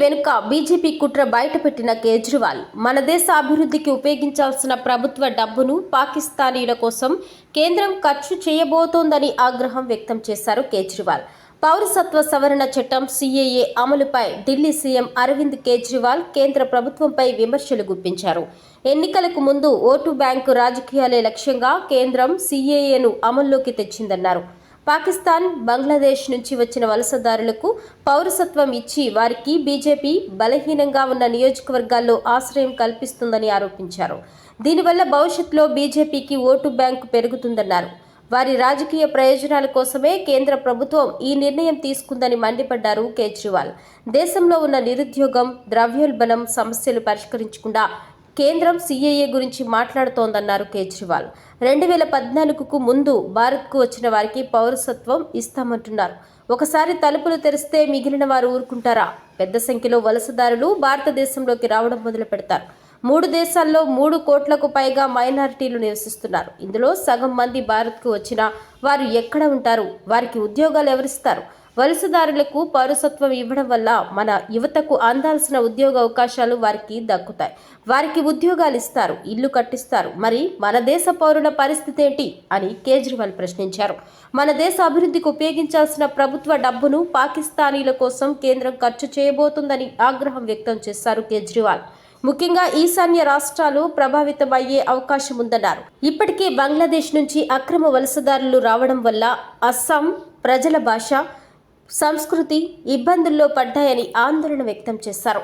వెనుక బీజేపీ కుట్ర బయటపెట్టిన కేజ్రీవాల్. మన దేశ అభివృద్ధికి ఉపయోగించాల్సిన ప్రభుత్వ డబ్బును పాకిస్తానీల కోసం కేంద్రం ఖర్చు చేయబోతోందని ఆగ్రహం వ్యక్తం చేశారు కేజ్రీవాల్. పౌరసత్వ సవరణ చట్టం సీఏఏ అమలుపై ఢిల్లీ సీఎం అరవింద్ కేజ్రీవాల్ కేంద్ర ప్రభుత్వంపై విమర్శలు గుప్పించారు. ఎన్నికలకు ముందు ఓటు బ్యాంకు రాజకీయాలే లక్ష్యంగా కేంద్రం సీఏఏను అమల్లోకి తెచ్చిందన్నారు. పాకిస్తాన్ బంగ్లాదేశ్ నుంచి వచ్చిన వలసదారులకు పౌరసత్వం ఇచ్చి వారికి బీజేపీ బలహీనంగా ఉన్న నియోజకవర్గాల్లో ఆశ్రయం కల్పిస్తుందని ఆరోపించారు. దీనివల్ల భవిష్యత్తులో బీజేపీకి ఓటు బ్యాంకు పెరుగుతుందన్నారు. వారి రాజకీయ ప్రయోజనాల కోసమే కేంద్ర ప్రభుత్వం ఈ నిర్ణయం తీసుకుందని మండిపడ్డారు కేజ్రీవాల్. దేశంలో ఉన్న నిరుద్యోగం ద్రవ్యోల్బణం సమస్యలు పరిష్కరించకుండా కేంద్రం సీఏఏ గురించి మాట్లాడుతోందన్నారు కేజ్రీవాల్. రెండు వేల పద్నాలుగుకు ముందు భారత్కు వచ్చిన వారికి పౌరసత్వం ఇస్తామంటున్నారు. ఒకసారి తలుపులు తెరిస్తే మిగిలిన వారు ఊరుకుంటారా? పెద్ద సంఖ్యలో వలసదారులు భారతదేశంలోకి రావడం మొదలు పెడతారు మూడు దేశాల్లో మూడు కోట్లకు పైగా మైనారిటీలు నివసిస్తున్నారు. ఇందులో సగం మంది భారత్కు వచ్చిన వారు ఎక్కడ ఉంటారు? వారికి ఉద్యోగాలు ఎవరిస్తారు? వలసదారులకు పౌరసత్వం ఇవ్వడం వల్ల మన యువతకు అందాల్సిన ఉద్యోగ అవకాశాలు వారికి దక్కుతాయి. వారికి ఉద్యోగాలు ఇస్తారు ఇల్లు కట్టిస్తారు. మరి మన దేశ పౌరుల పరిస్థితి ఏంటి అని కేజ్రీవాల్ ప్రశ్నించారు. మన దేశ అభివృద్ధికి ఉపయోగించాల్సిన ప్రభుత్వ డబ్బును పాకిస్తానీల కోసం కేంద్రం ఖర్చు చేయబోతుందని ఆగ్రహం వ్యక్తం చేశారు కేజ్రీవాల్. ముఖ్యంగా ఈశాన్య రాష్ట్రాలు ప్రభావితమయ్యే అవకాశం ఉందన్నారు. ఇప్పటికే బంగ్లాదేశ్ నుంచి అక్రమ వలసదారులు రావడం వల్ల అస్సాం ప్రజల భాష సంస్కృతి ఇబ్బందుల్లో పడ్డాయని ఆందోళన వ్యక్తం చేశారు.